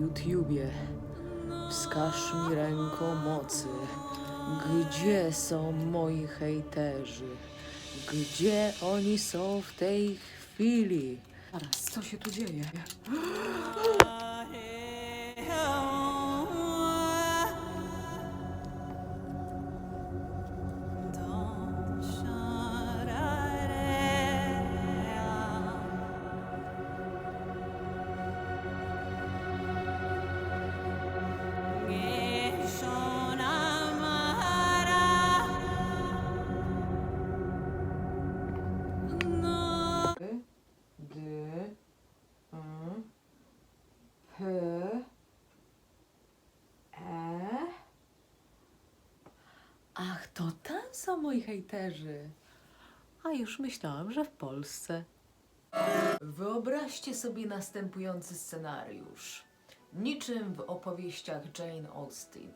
YouTubie, wskaż mi ręką mocy, gdzie są moi hejterzy? Gdzie oni są w tej chwili? Zaraz, co się tu dzieje? Są moi hejterzy. A już myślałam, że w Polsce. Wyobraźcie sobie następujący scenariusz. Niczym w opowieściach Jane Austen.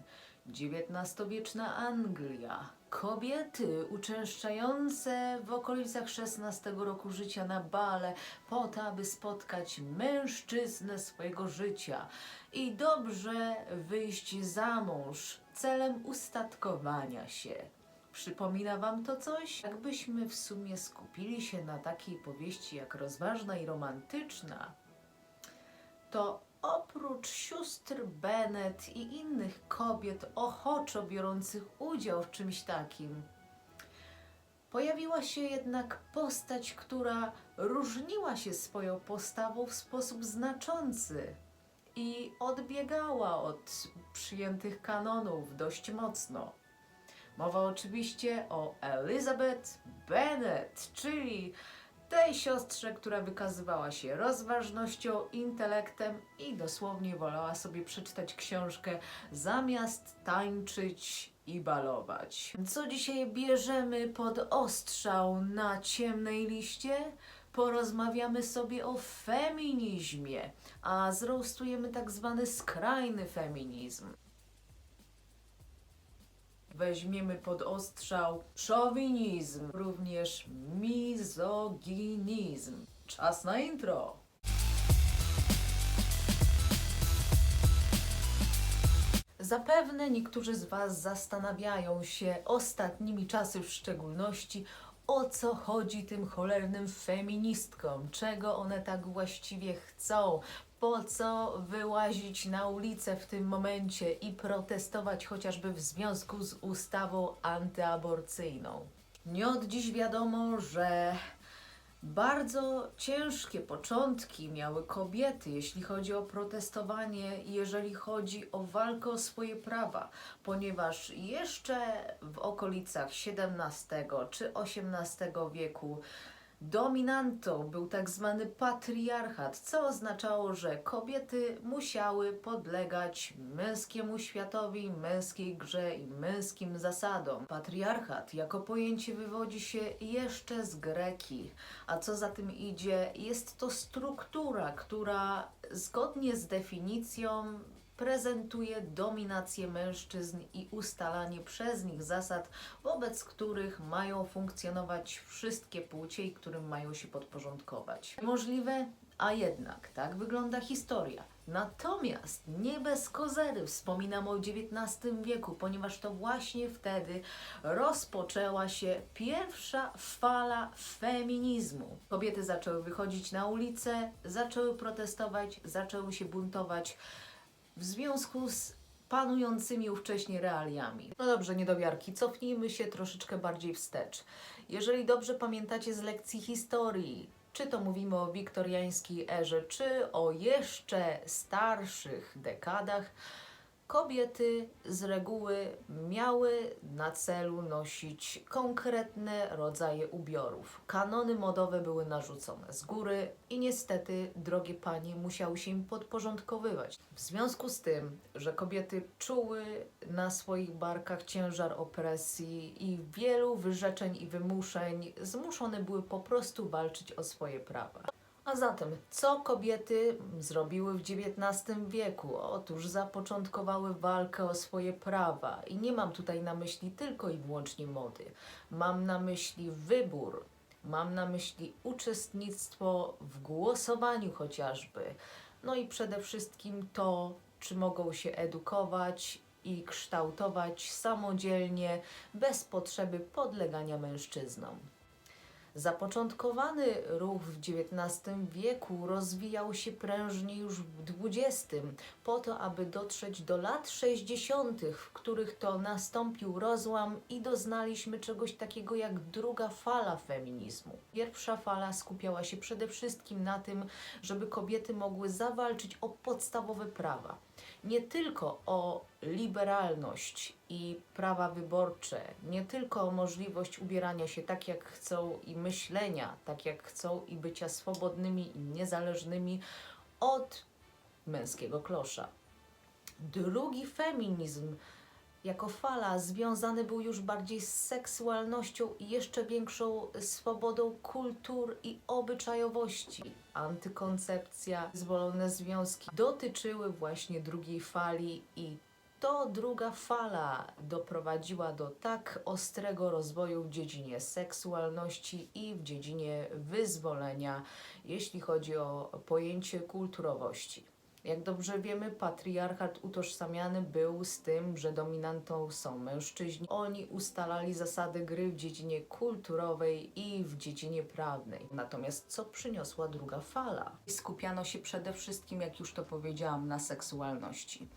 XIX-wieczna Anglia. Kobiety uczęszczające w okolicach XVI roku życia na bale po to, aby spotkać mężczyznę swojego życia i dobrze wyjść za mąż celem ustatkowania się. Przypomina Wam to coś? Jakbyśmy w sumie skupili się na takiej powieści jak rozważna i romantyczna, to oprócz sióstr Bennet i innych kobiet ochoczo biorących udział w czymś takim, pojawiła się jednak postać, która różniła się swoją postawą w sposób znaczący i odbiegała od przyjętych kanonów dość mocno. Mowa oczywiście o Elizabeth Bennet, czyli tej siostrze, która wykazywała się rozważnością, intelektem i dosłownie wolała sobie przeczytać książkę zamiast tańczyć i balować. Co dzisiaj bierzemy pod ostrzał na ciemnej liście? Porozmawiamy sobie o feminizmie, a zrostujemy tak zwany skrajny feminizm weźmiemy pod ostrzał szowinizm, również mizoginizm. Czas na intro! Zapewne niektórzy z Was zastanawiają się ostatnimi czasy w szczególności, o co chodzi tym cholernym feministkom, czego one tak właściwie chcą, po co wyłazić na ulicę w tym momencie i protestować chociażby w związku z ustawą antyaborcyjną. Nie od dziś wiadomo, że bardzo ciężkie początki miały kobiety, jeśli chodzi o protestowanie i jeżeli chodzi o walkę o swoje prawa, ponieważ jeszcze w okolicach XVII czy XVIII wieku dominantą był tak zwany patriarchat, co oznaczało, że kobiety musiały podlegać męskiemu światowi, męskiej grze i męskim zasadom. Patriarchat jako pojęcie wywodzi się jeszcze z greki, a co za tym idzie, jest to struktura, która zgodnie z definicją prezentuje dominację mężczyzn i ustalanie przez nich zasad, wobec których mają funkcjonować wszystkie płcie i którym mają się podporządkować. Możliwe, a jednak tak wygląda historia. Natomiast nie bez kozery wspominam o XIX wieku, ponieważ to właśnie wtedy rozpoczęła się pierwsza fala feminizmu. Kobiety zaczęły wychodzić na ulicę, zaczęły protestować, zaczęły się buntować w związku z panującymi ówcześnie realiami. No dobrze, niedowiarki, cofnijmy się troszeczkę bardziej wstecz. Jeżeli dobrze pamiętacie z lekcji historii, czy to mówimy o wiktoriańskiej erze, czy o jeszcze starszych dekadach, Kobiety z reguły miały na celu nosić konkretne rodzaje ubiorów. Kanony modowe były narzucone z góry i niestety drogie panie musiały się im podporządkowywać. W związku z tym, że kobiety czuły na swoich barkach ciężar opresji i wielu wyrzeczeń i wymuszeń, zmuszone były po prostu walczyć o swoje prawa. A zatem, co kobiety zrobiły w XIX wieku? Otóż zapoczątkowały walkę o swoje prawa. I nie mam tutaj na myśli tylko i wyłącznie mody. Mam na myśli wybór, mam na myśli uczestnictwo w głosowaniu chociażby. No i przede wszystkim to, czy mogą się edukować i kształtować samodzielnie, bez potrzeby podlegania mężczyznom. Zapoczątkowany ruch w XIX wieku rozwijał się prężnie już w XX, po to, aby dotrzeć do lat 60., w których to nastąpił rozłam i doznaliśmy czegoś takiego jak druga fala feminizmu. Pierwsza fala skupiała się przede wszystkim na tym, żeby kobiety mogły zawalczyć o podstawowe prawa nie tylko o liberalność i prawa wyborcze, nie tylko o możliwość ubierania się tak, jak chcą i myślenia, tak jak chcą i bycia swobodnymi i niezależnymi od męskiego klosza. Drugi feminizm jako fala związany był już bardziej z seksualnością i jeszcze większą swobodą kultur i obyczajowości. Antykoncepcja, zwolone związki dotyczyły właśnie drugiej fali i to druga fala doprowadziła do tak ostrego rozwoju w dziedzinie seksualności i w dziedzinie wyzwolenia, jeśli chodzi o pojęcie kulturowości. Jak dobrze wiemy, patriarchat utożsamiany był z tym, że dominantą są mężczyźni. Oni ustalali zasady gry w dziedzinie kulturowej i w dziedzinie prawnej. Natomiast co przyniosła druga fala? Skupiano się przede wszystkim, jak już to powiedziałam, na seksualności.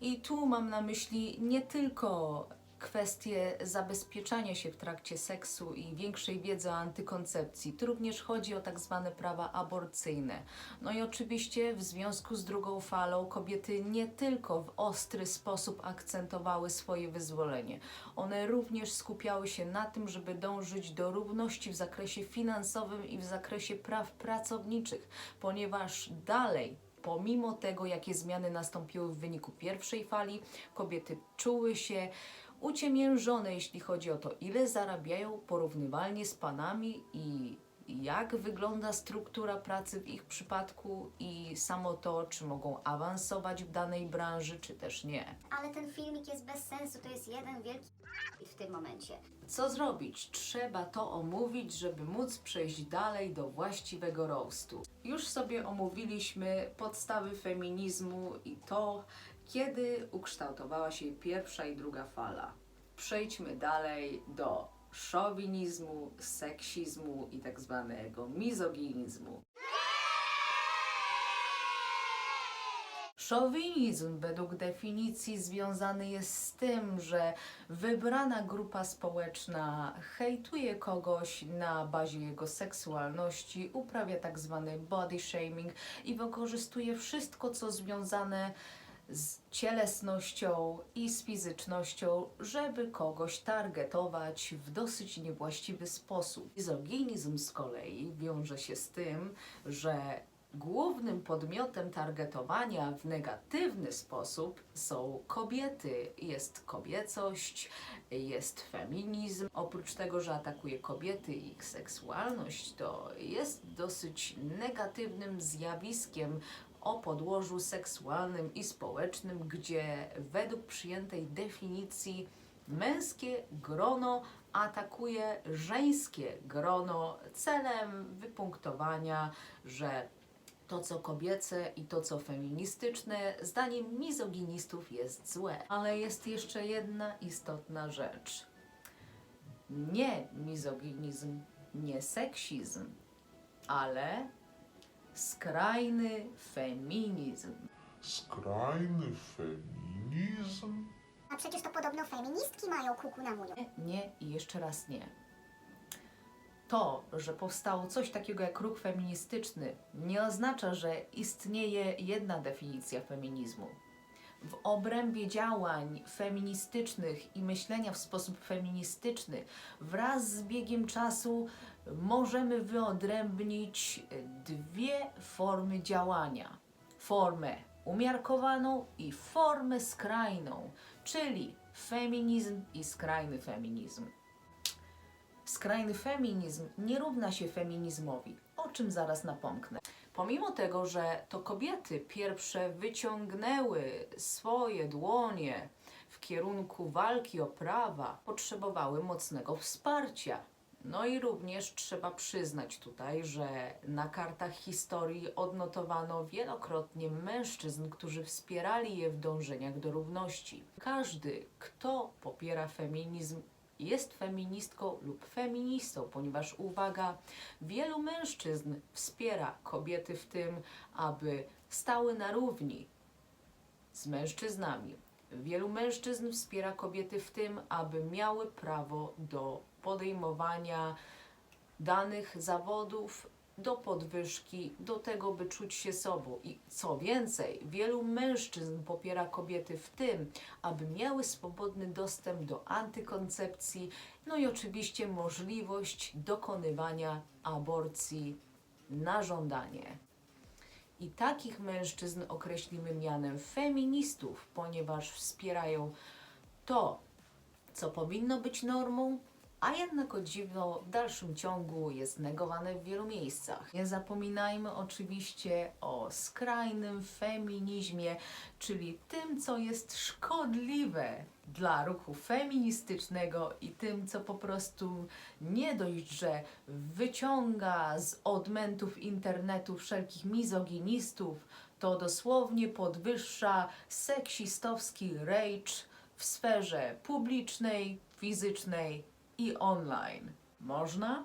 I tu mam na myśli nie tylko kwestie zabezpieczania się w trakcie seksu i większej wiedzy o antykoncepcji. Tu również chodzi o tak zwane prawa aborcyjne. No i oczywiście w związku z drugą falą kobiety nie tylko w ostry sposób akcentowały swoje wyzwolenie. One również skupiały się na tym, żeby dążyć do równości w zakresie finansowym i w zakresie praw pracowniczych, ponieważ dalej pomimo tego, jakie zmiany nastąpiły w wyniku pierwszej fali, kobiety czuły się uciemiężone, jeśli chodzi o to, ile zarabiają porównywalnie z panami i jak wygląda struktura pracy w ich przypadku i samo to, czy mogą awansować w danej branży, czy też nie. Ale ten filmik jest bez sensu, to jest jeden wielki w tym momencie. Co zrobić? Trzeba to omówić, żeby móc przejść dalej do właściwego roastu. Już sobie omówiliśmy podstawy feminizmu i to, kiedy ukształtowała się pierwsza i druga fala. Przejdźmy dalej do szowinizmu, seksizmu i tak zwanego mizoginizmu. Szowinizm według definicji związany jest z tym, że wybrana grupa społeczna hejtuje kogoś na bazie jego seksualności, uprawia tak zwany body shaming i wykorzystuje wszystko, co związane z cielesnością i z fizycznością, żeby kogoś targetować w dosyć niewłaściwy sposób. Mizoginizm z kolei wiąże się z tym, że głównym podmiotem targetowania w negatywny sposób są kobiety. Jest kobiecość, jest feminizm. Oprócz tego, że atakuje kobiety i ich seksualność, to jest dosyć negatywnym zjawiskiem o podłożu seksualnym i społecznym, gdzie według przyjętej definicji męskie grono atakuje żeńskie grono celem wypunktowania, że to, co kobiece i to, co feministyczne, zdaniem mizoginistów jest złe. Ale jest jeszcze jedna istotna rzecz. Nie mizoginizm, nie seksizm, ale skrajny feminizm. Skrajny feminizm? A przecież to podobno feministki mają kuku na muniu. Nie, nie i jeszcze raz nie. To, że powstało coś takiego jak ruch feministyczny, nie oznacza, że istnieje jedna definicja feminizmu. W obrębie działań feministycznych i myślenia w sposób feministyczny wraz z biegiem czasu możemy wyodrębnić dwie formy działania. Formę umiarkowaną i formę skrajną, czyli feminizm i skrajny feminizm. Skrajny feminizm nie równa się feminizmowi, o czym zaraz napomknę. Pomimo tego, że to kobiety pierwsze wyciągnęły swoje dłonie w kierunku walki o prawa, potrzebowały mocnego wsparcia. No i również trzeba przyznać tutaj, że na kartach historii odnotowano wielokrotnie mężczyzn, którzy wspierali je w dążeniach do równości. Każdy, kto popiera feminizm, jest feministką lub feministą, ponieważ uwaga, wielu mężczyzn wspiera kobiety w tym, aby stały na równi z mężczyznami. Wielu mężczyzn wspiera kobiety w tym, aby miały prawo do podejmowania danych zawodów, do podwyżki, do tego, by czuć się sobą. I co więcej, wielu mężczyzn popiera kobiety w tym, aby miały swobodny dostęp do antykoncepcji, no i oczywiście możliwość dokonywania aborcji na żądanie. I takich mężczyzn określimy mianem feministów, ponieważ wspierają to, co powinno być normą, a jednak o w dalszym ciągu jest negowane w wielu miejscach. Nie zapominajmy oczywiście o skrajnym feminizmie, czyli tym, co jest szkodliwe dla ruchu feministycznego i tym, co po prostu nie dość, że wyciąga z odmętów internetu wszelkich mizoginistów, to dosłownie podwyższa seksistowski rage w sferze publicznej, fizycznej i online. Można?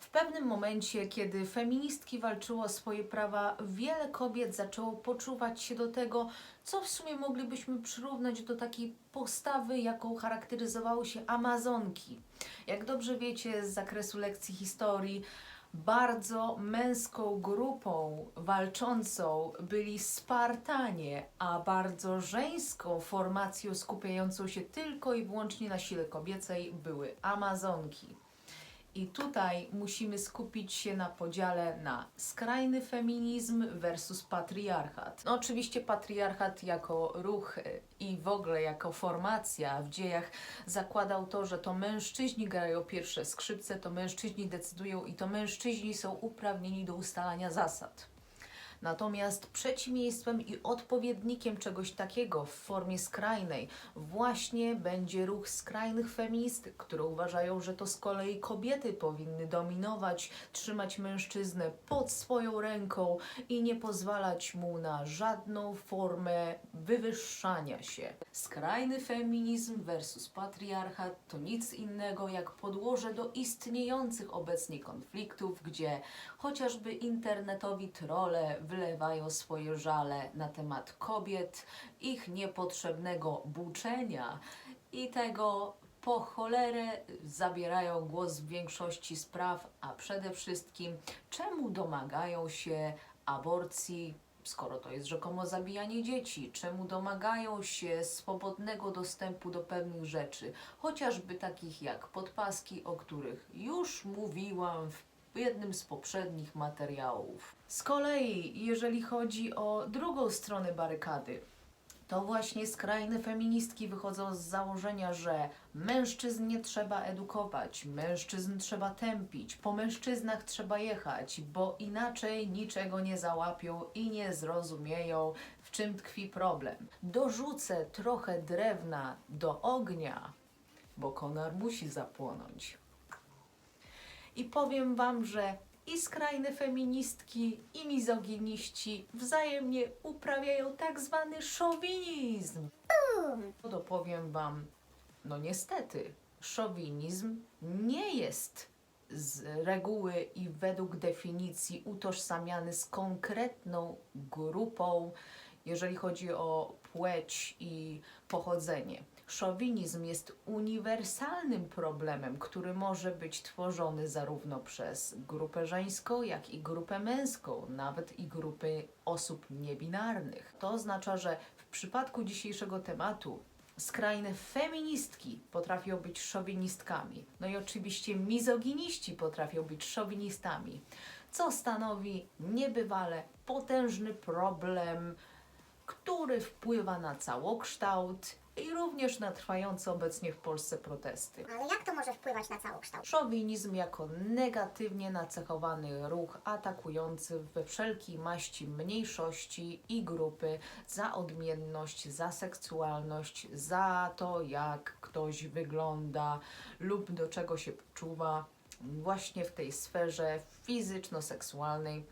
W pewnym momencie, kiedy feministki walczyły o swoje prawa, wiele kobiet zaczęło poczuwać się do tego, co w sumie moglibyśmy przyrównać do takiej postawy, jaką charakteryzowały się Amazonki. Jak dobrze wiecie z zakresu lekcji historii, bardzo męską grupą walczącą byli Spartanie, a bardzo żeńską formacją skupiającą się tylko i wyłącznie na sile kobiecej były Amazonki. I tutaj musimy skupić się na podziale na skrajny feminizm versus patriarchat. No oczywiście patriarchat jako ruch y, i w ogóle jako formacja w dziejach zakładał to, że to mężczyźni grają pierwsze skrzypce, to mężczyźni decydują i to mężczyźni są uprawnieni do ustalania zasad. Natomiast przeciwieństwem i odpowiednikiem czegoś takiego w formie skrajnej właśnie będzie ruch skrajnych feministek, które uważają, że to z kolei kobiety powinny dominować, trzymać mężczyznę pod swoją ręką i nie pozwalać mu na żadną formę wywyższania się. Skrajny feminizm versus patriarchat to nic innego jak podłoże do istniejących obecnie konfliktów, gdzie chociażby internetowi trole wylewają swoje żale na temat kobiet, ich niepotrzebnego buczenia i tego po cholerę zabierają głos w większości spraw, a przede wszystkim czemu domagają się aborcji, skoro to jest rzekomo zabijanie dzieci, czemu domagają się swobodnego dostępu do pewnych rzeczy, chociażby takich jak podpaski, o których już mówiłam w jednym z poprzednich materiałów. Z kolei, jeżeli chodzi o drugą stronę barykady, to właśnie skrajne feministki wychodzą z założenia, że mężczyzn nie trzeba edukować, mężczyzn trzeba tępić, po mężczyznach trzeba jechać, bo inaczej niczego nie załapią i nie zrozumieją, w czym tkwi problem. Dorzucę trochę drewna do ognia, bo konar musi zapłonąć. I powiem Wam, że i skrajne feministki, i mizoginiści wzajemnie uprawiają tak zwany szowinizm. To powiem Wam, no niestety, szowinizm nie jest z reguły i według definicji utożsamiany z konkretną grupą, jeżeli chodzi o płeć i pochodzenie. Szowinizm jest uniwersalnym problemem, który może być tworzony zarówno przez grupę żeńską, jak i grupę męską, nawet i grupy osób niebinarnych. To oznacza, że w przypadku dzisiejszego tematu skrajne feministki potrafią być szowinistkami. No i oczywiście mizoginiści potrafią być szowinistami, co stanowi niebywale potężny problem, który wpływa na całokształt i również na trwające obecnie w Polsce protesty. Ale jak to może wpływać na całokształt? Szowinizm jako negatywnie nacechowany ruch atakujący we wszelkiej maści mniejszości i grupy za odmienność, za seksualność, za to, jak ktoś wygląda lub do czego się czuwa właśnie w tej sferze fizyczno-seksualnej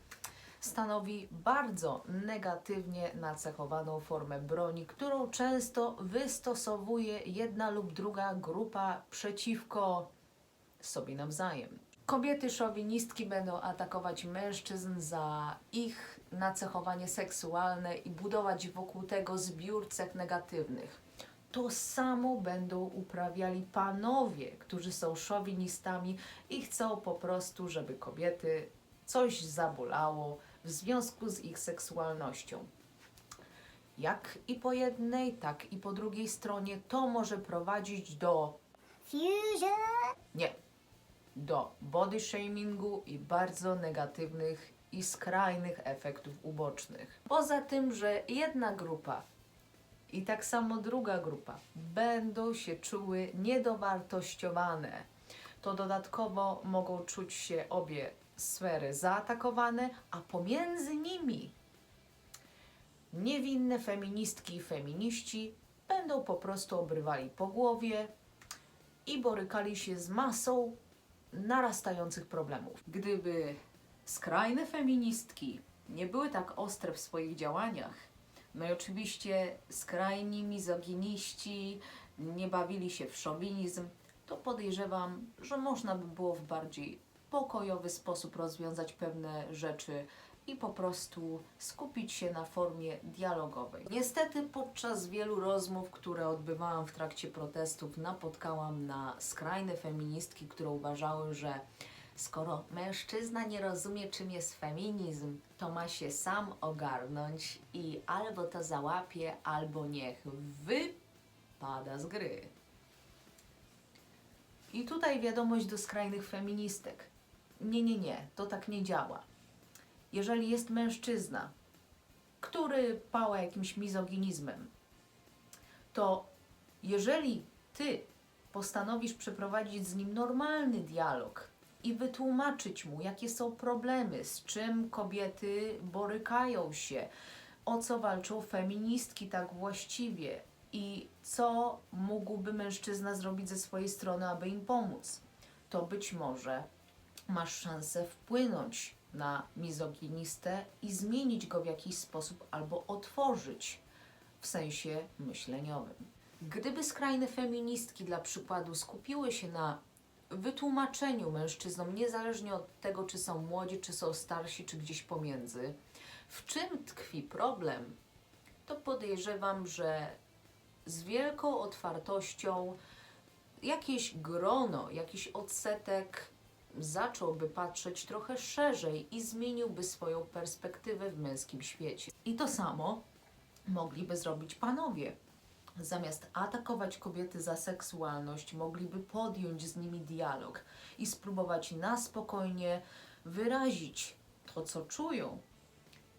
stanowi bardzo negatywnie nacechowaną formę broni, którą często wystosowuje jedna lub druga grupa przeciwko sobie nawzajem. Kobiety szowinistki będą atakować mężczyzn za ich nacechowanie seksualne i budować wokół tego zbiór cech negatywnych. To samo będą uprawiali panowie, którzy są szowinistami i chcą po prostu, żeby kobiety coś zabolało w związku z ich seksualnością. Jak i po jednej, tak i po drugiej stronie to może prowadzić do Fusion! nie. Do body shamingu i bardzo negatywnych i skrajnych efektów ubocznych. Poza tym, że jedna grupa i tak samo druga grupa będą się czuły niedowartościowane, to dodatkowo mogą czuć się obie sfery zaatakowane, a pomiędzy nimi niewinne feministki i feminiści będą po prostu obrywali po głowie, i borykali się z masą narastających problemów. Gdyby skrajne feministki nie były tak ostre w swoich działaniach, no i oczywiście skrajni mizoginiści nie bawili się w szowinizm, to podejrzewam, że można by było w bardziej pokojowy sposób rozwiązać pewne rzeczy i po prostu skupić się na formie dialogowej. Niestety podczas wielu rozmów, które odbywałam w trakcie protestów, napotkałam na skrajne feministki, które uważały, że skoro mężczyzna nie rozumie, czym jest feminizm, to ma się sam ogarnąć i albo to załapie, albo niech wypada z gry. I tutaj wiadomość do skrajnych feministek. Nie, nie, nie, to tak nie działa. Jeżeli jest mężczyzna, który pała jakimś mizoginizmem, to jeżeli ty postanowisz przeprowadzić z nim normalny dialog i wytłumaczyć mu, jakie są problemy, z czym kobiety borykają się, o co walczą feministki tak właściwie i co mógłby mężczyzna zrobić ze swojej strony, aby im pomóc, to być może masz szansę wpłynąć na mizoginistę i zmienić go w jakiś sposób albo otworzyć w sensie myśleniowym. Gdyby skrajne feministki dla przykładu skupiły się na wytłumaczeniu mężczyznom, niezależnie od tego, czy są młodzi, czy są starsi, czy gdzieś pomiędzy, w czym tkwi problem, to podejrzewam, że z wielką otwartością jakieś grono, jakiś odsetek zacząłby patrzeć trochę szerzej i zmieniłby swoją perspektywę w męskim świecie. I to samo mogliby zrobić panowie. Zamiast atakować kobiety za seksualność, mogliby podjąć z nimi dialog i spróbować na spokojnie wyrazić to, co czują.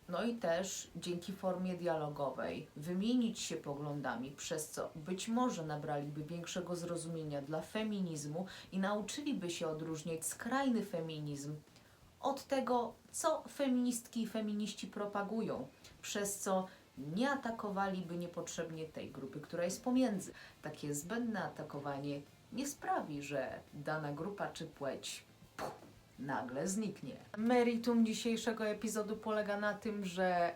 No i też dzięki formie dialogowej wymienić się poglądami, przez co być może nabraliby większego zrozumienia dla feminizmu i nauczyliby się odróżniać skrajny feminizm od tego, co feministki i feminiści propagują, przez co nie atakowaliby niepotrzebnie tej grupy, która jest pomiędzy. Takie zbędne atakowanie nie sprawi, że dana grupa czy płeć puh, nagle zniknie. Meritum dzisiejszego epizodu polega na tym, że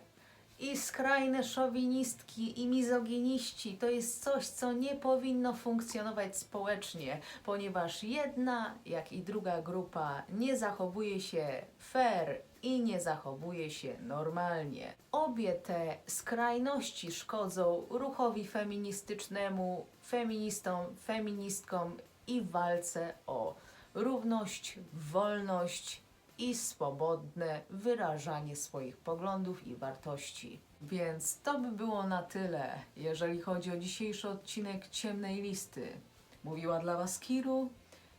i skrajne szowinistki i mizoginiści to jest coś, co nie powinno funkcjonować społecznie, ponieważ jedna, jak i druga grupa nie zachowuje się fair i nie zachowuje się normalnie. Obie te skrajności szkodzą ruchowi feministycznemu, feministom, feministkom i walce o równość, wolność i swobodne wyrażanie swoich poglądów i wartości. Więc to by było na tyle, jeżeli chodzi o dzisiejszy odcinek Ciemnej Listy. Mówiła dla Was Kiru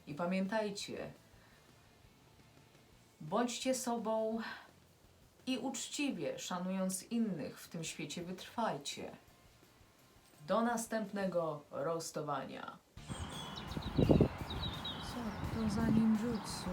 i pamiętajcie, bądźcie sobą i uczciwie, szanując innych w tym świecie wytrwajcie. Do następnego roastowania. Co to za ninjutsu?